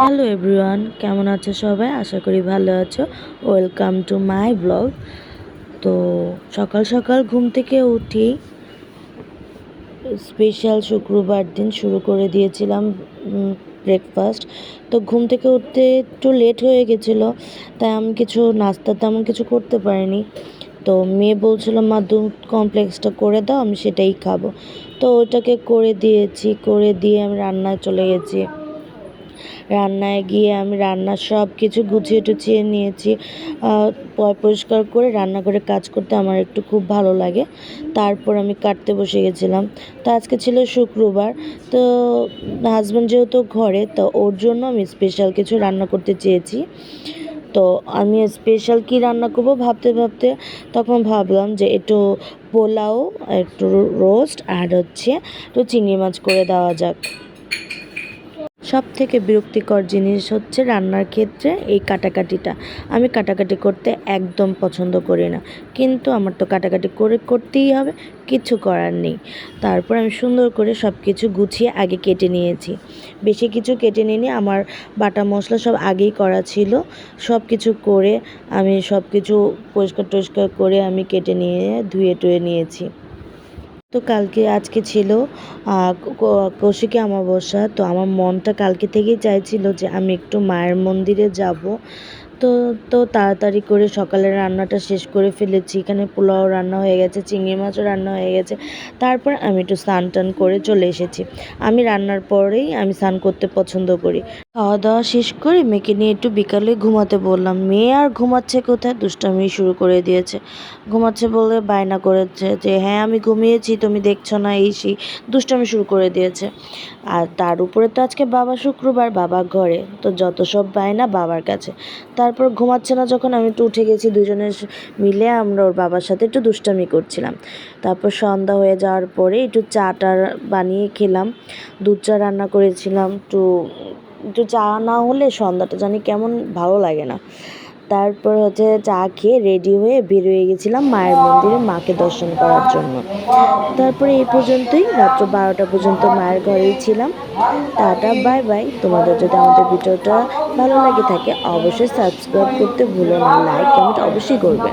Hello everyone, কেমন আছো সবাই? আশা করি ভালো আছো। ওয়েলকাম টু মাই ব্লগ তো সকাল সকাল ঘুম থেকে উঠি। স্পেশাল শুক্রবার দিন শুরু করে দিয়েছিলাম। ব্রেকফাস্ট তো ঘুম থেকে উঠতে একটু লেট হয়ে গেছিল, তাই আমি কিছু নাস্তা তেমন কিছু করতে পারিনি। তো মেয়ে বলছিল, মা দুধ কমপ্লেক্সটা করে দাও, আমি সেটাই খাব। তো ওটাকে করে দিয়েছি, করে দিয়ে আমি রান্নায় চলে গেছি। রান্নায় গিয়ে আমি রান্নার সব কিছু গুছিয়ে টুছিয়ে নিয়েছি। পরিষ্কার করে রান্নাঘরে কাজ করতে আমার একটু খুব ভালো লাগে। তারপর আমি কাটতে বসে গেছিলাম। তো আজকে ছিল শুক্রবার। তো হাজব্যান্ড যেহেতু ঘরে, তো ওর জন্য আমি স্পেশাল কিছু রান্না করতে চেয়েছি। তো আমি স্পেশাল কি রান্না করব ভাবতে ভাবতে তখন ভাবলাম যে একটু পোলাও, একটু রোস্ট আর হচ্ছে একটু চিংড়ি মাছ করে দেওয়া যাক। সব থেকে বিরক্তিকর জিনিস হচ্ছে রান্নার ক্ষেত্রে এই কাটাকাটিটা। আমি কাটাকাটি করতে একদম পছন্দ করি না। কিন্তু আমার তো কাটাকাটি করে করতেই হবে, কিছু করার নেই। তারপর আমি সুন্দর করে সব কিছু গুছিয়ে আগে কেটে নিয়েছি। বেশি কিছু কেটে নিয়ে আমার বাটা মশলা সব আগেই করা ছিল। সব কিছু করে আমি সব কিছু পরিষ্কার টরিষ্কার করে আমি কেটে নিয়ে ধুয়ে টুয়ে নিয়েছি। তো কালকে আজকে ছিল কৌশিকী অমাবস্যা, তো আমার মনটা কালকে থেকেই চাইছিল যে আমি একটু মায়ের মন্দিরে যাব। তো তো তাড়াতাড়ি করে সকালের রান্নাটা শেষ করে ফেলেছি। এখানে পোলাও রান্না হয়ে গেছে, চিংড়ি মাছও রান্না হয়ে গেছে। তারপর আমি একটু স্নান টান করে চলে এসেছি। আমি রান্নার পরেই আমি স্নান করতে পছন্দ করি। খাওয়া দাওয়া শেষ করে মেয়েকে নিয়ে একটু বিকালে ঘুমাতে বললাম। মেয়ে আর ঘুমাচ্ছে কোথায়? দুষ্টামি শুরু করে দিয়েছে। ঘুমাচ্ছে বলে বায়না করেছে যে হ্যাঁ আমি ঘুমিয়েছি, তুমি দেখছ না এই সেই দুষ্টামি শুরু করে দিয়েছে। আর তার উপরে তো আজকে বাবা শুক্রবার, বাবা ঘরে। তো যত সব বায়না বাবার কাছে। তারপর ঘুমাচ্ছে না যখন আমি একটু উঠে গেছি, দুজনে মিলে আমরা ওর বাবার সাথে একটু দুষ্টামি করছিলাম। তারপর সন্ধ্যা হয়ে যাওয়ার পরে একটু চাটা বানিয়ে খেলাম, দুধ চা রান্না করেছিলাম, একটু একটু চা না হলে সন্ধ্যাটা জানি কেমন ভালো লাগে না। তারপর হচ্ছে চা খেয়ে রেডি হয়ে বেরিয়ে গেছিলাম মায়ের মন্দিরে মাকে দর্শন করার জন্য। তারপরে এই পর্যন্তই, রাত্র বারোটা পর্যন্ত মায়ের ঘরেই ছিলাম। টাটা বাই বাই তোমাদের যদি আমাদের ভিডিওটা ভালো লাগে থাকে, অবশ্যই সাবস্ক্রাইব করতে ভুলো না লাইক কমেন্ট অবশ্যই করবে।